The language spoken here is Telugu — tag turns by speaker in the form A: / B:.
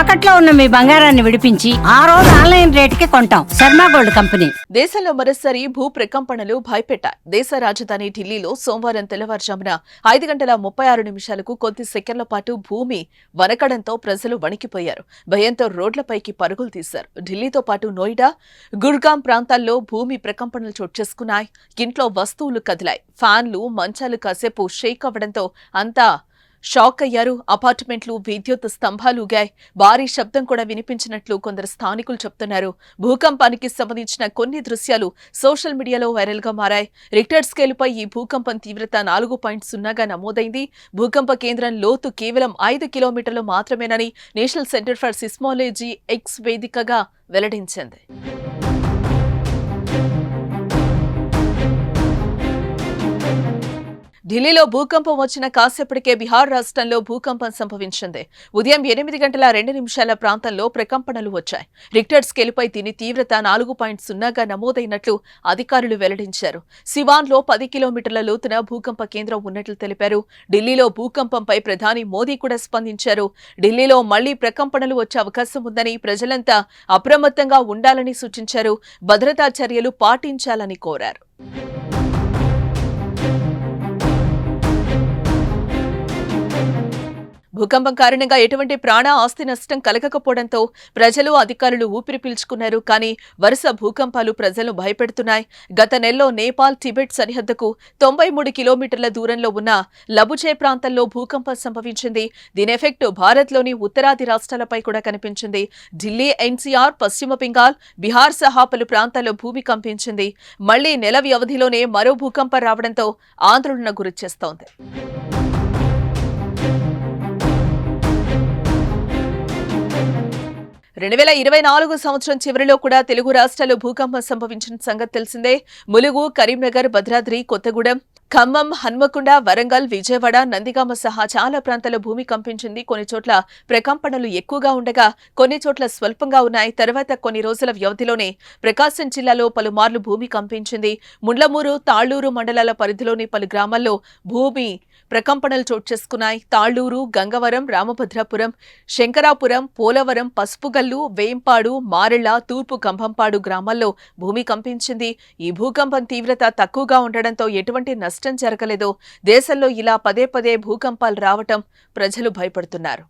A: తాకట్లో ఉన్న మీ బంగారాన్ని విడిపించి ఆ రోజు ఆన్లైన్ రేటుకి కొంటాం. Sharma gold company.
B: దేశంలో మరోసారి భూ ప్రకంపనలు భయపెట్టాయి. దేశ రాజధాని ఢిల్లీలో సోమవారం తెల్లవారుజామున ఐదు గంటల ముప్పై ఆరు నిమిషాలకు కొద్ది సెకండ్ల పాటు భూమి వనకడంతో ప్రజలు వణికిపోయారు. భయంతో రోడ్లపైకి పరుగులు తీశారు. ఢిల్లీతో పాటు నోయిడా గుర్గాం ప్రాంతాల్లో భూమి ప్రకంపనలు చోటు చేసుకున్నాయి. ఇంట్లో వస్తువులు కదిలాయి. ఫ్యాన్లు మంచాలు కాసేపు షేక్ అవ్వడంతో అంతా షాక్ అయ్యారు అపార్ట్మెంట్లు విద్యుత్ స్తంభాలు ఊగాయి. భారీ శబ్దం కూడా వినిపించినట్లు కొందరు స్థానికులు చెప్తున్నారు. భూకంపానికి సంబంధించిన కొన్ని దృశ్యాలు సోషల్ మీడియాలో వైరల్గా మారాయి. రిక్టర్ స్కేలుపై ఈ భూకంపం తీవ్రత నాలుగు పాయింట్ సున్నాగా నమోదైంది. భూకంప కేంద్రం లోతు కేవలం ఐదు కిలోమీటర్లు మాత్రమేనని national centre for seismology X వేదికగా వెల్లడించింది. ఢిల్లీలో భూకంపం వచ్చిన కాసేపటికే బీహార్ రాష్ట్రంలో భూకంపం సంభవించింది. ఉదయం ఎనిమిది గంటల రెండు నిమిషాల ప్రాంతంలో ప్రకంపనలు వచ్చాయి. రిక్టర్ స్కేల్పై దీని తీవ్రత నాలుగు పాయింట్ సున్నాగా నమోదైనట్లు అధికారులు వెల్లడించారు. సివాన్లో పది కిలోమీటర్ల లోతున భూకంప కేంద్రం ఉన్నట్లు తెలిపారు. ఢిల్లీలో భూకంపంపై ప్రధాని మోదీ కూడా స్పందించారు. ఢిల్లీలో మళ్ళీ ప్రకంపనలు వచ్చే అవకాశం ఉందని ప్రజలంతా అప్రమత్తంగా ఉండాలని సూచించారు. భద్రతా చర్యలు పాటించాలని కోరారు. భూకంపం కారణంగా ఎటువంటి ప్రాణ ఆస్తి నష్టం కలగకపోవడంతో ప్రజలు అధికారులు ఊపిరి పీల్చుకున్నారు. కానీ వరుస భూకంపాలు ప్రజలను భయపెడుతున్నాయి. గత నెలలో నేపాల్ టిబెట్ సరిహద్దుకు తొంభై మూడు కిలోమీటర్ల దూరంలో ఉన్న లబుచే ప్రాంతంలో భూకంపం సంభవించింది. దీని ఎఫెక్ట్ భారత్లోని ఉత్తరాది రాష్ట్రాలపై కూడా కనిపించింది. ఢిల్లీ ఎన్సీఆర్ పశ్చిమ బెంగాల్ బీహార్ సహా పలు ప్రాంతాల్లో భూమి కంపించింది. మళ్ళీ నెల వ్యవధిలోనే మరో భూకంపం రావడంతో ఆందోళన గురిచేస్తోంది. రెండు వేల ఇరవై నాలుగు సంవత్సరం చివరిలో కూడా తెలుగు రాష్ట్రాల్లో భూకంపం సంభవించిన సంగతి తెలిసిందే. ములుగు కరీంనగర్ భద్రాద్రి కొత్తగూడెం ఖమ్మం హన్మకొండ వరంగల్ విజయవాడ నందిగామ సహా చాలా ప్రాంతాల్లో భూమి కంపించింది. కొన్ని చోట్ల ప్రకంపనలు ఎక్కువగా ఉండగా కొన్ని చోట్ల స్వల్పంగా ఉన్నాయి. తర్వాత కొన్ని రోజుల వ్యవధిలోనే ప్రకాశం జిల్లాలో పలుమార్లు భూమి కంపించింది. ముండ్లమూరు తాళ్ళూరు మండలాల పరిధిలోని పలు గ్రామాల్లో భూమి ప్రకంపనలు చోటు చేసుకున్నాయి. తాళ్ళూరు గంగవరం రామభద్రాపురం శంకరాపురం పోలవరం పసుపుగల్లు వేంపాడు మారెళ్ళ తూర్పు కంభంపాడు గ్రామాల్లో భూమి కంపించింది. ఈ భూకంపం తీవ్రత తక్కువగా ఉండడంతో ఎటువంటి నష్టం జరగలేదో. దేశంలో ఇలా పదే పదే భూకంపాలు రావటం ప్రజలు భయపడుతున్నారు.